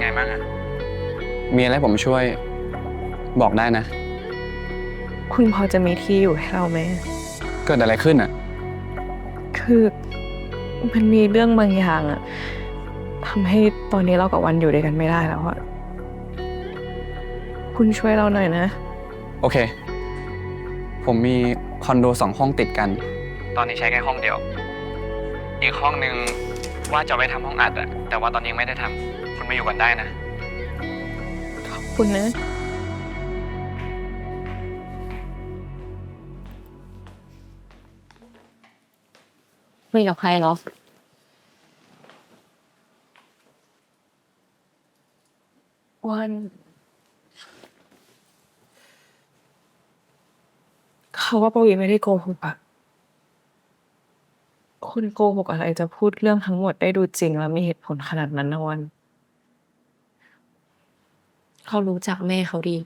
ไงบ้างอะมีอะไรผมช่วยบอกได้นะ คุณพอจะมีที่อยู่ให้เราไหม เกิดอะไรขึ้นอะคือมันมีเรื่องบางอย่างอะทำให้ตอนนี้เรากับวันอยู่ด้วยกันไม่ได้แล้วอะคุณช่วยเราหน่อยนะ โอเค ผมมีคอนโดสองห้องติดกัน ตอนนี้ใช้แค่ห้องเดียว อีกห้องหนึ่ง ว่าจะเอาไว้ทำห้องอัดอะแต่ว่าตอนนี้ยังไม่ได้ทำคุณมาอยู่กันได้นะ ขอบคุณนะ คุยกับใครเหรอ วันเขาว่าปวีไม่ได้โกหกอะ คุณโกหกอะไรจะพูดเรื่องทั้งหมดได้ดูจริง แล้วมีเหตุผลขนาดนั้นนะวัน เขารู้จักแม่เขาดี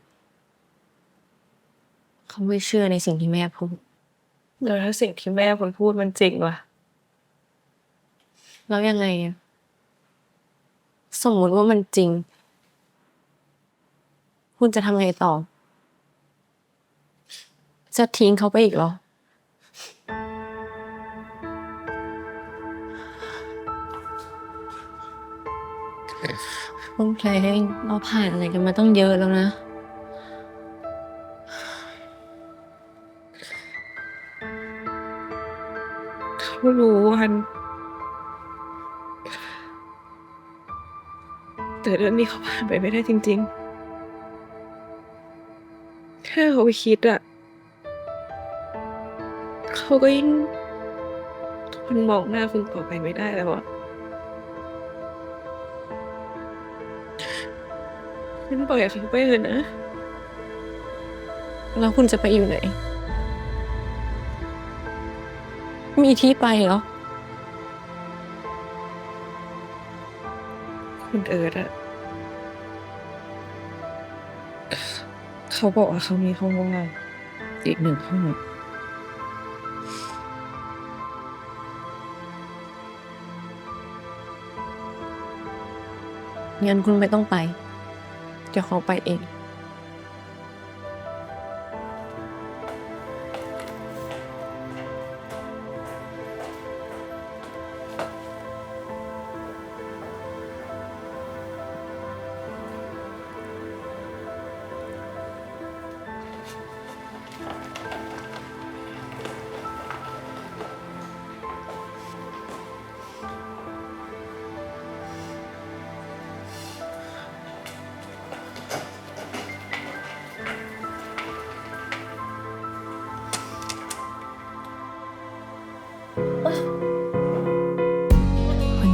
เขาไม่เชื่อในสิ่งที่แม่พูด แล้วถ้าสิ่งที่แม่คุณพูดมันจริงล่ะ แล้วยังไงอะสมมุติว่ามันจริง คุณจะทำไงต่อ จะทิ้งเขาไปอีกเหรอ คุณเพลงเราผ่านอะไรกันมาต้องเยอะแล้วนะ เขารู้วัน แต่เรื่องนี้เขาผ่านไปไม่ได้จริงๆ แค่เขาไปคิดอะเขาก็ยิ่งทนมองหน้าคุณต่อไปไม่ได้แล้วอะ ฉันปล่อยเขาไปเถอะนะ แล้วคุณจะไปอยู่ไหน มีที่ไปเหรอ คุณเอิร์ดอะเขาบอกว่าเขามีห้องว่างอีกหนึ่งห้องงั้นคุณไม่ต้องไป เดี๋ยวเขาไปเอง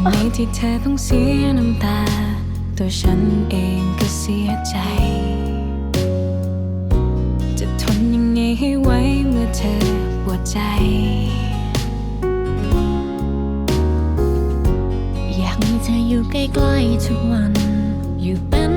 นนี้ที่เธอต้องเสียน้ำตา ตัวฉันเองก็เสียใจ จะทนยังไงให้ไหวเมื่อเธอปวดใจ อยากมีเธออยู่ใกล้ๆทุกวัน อยู่เป็น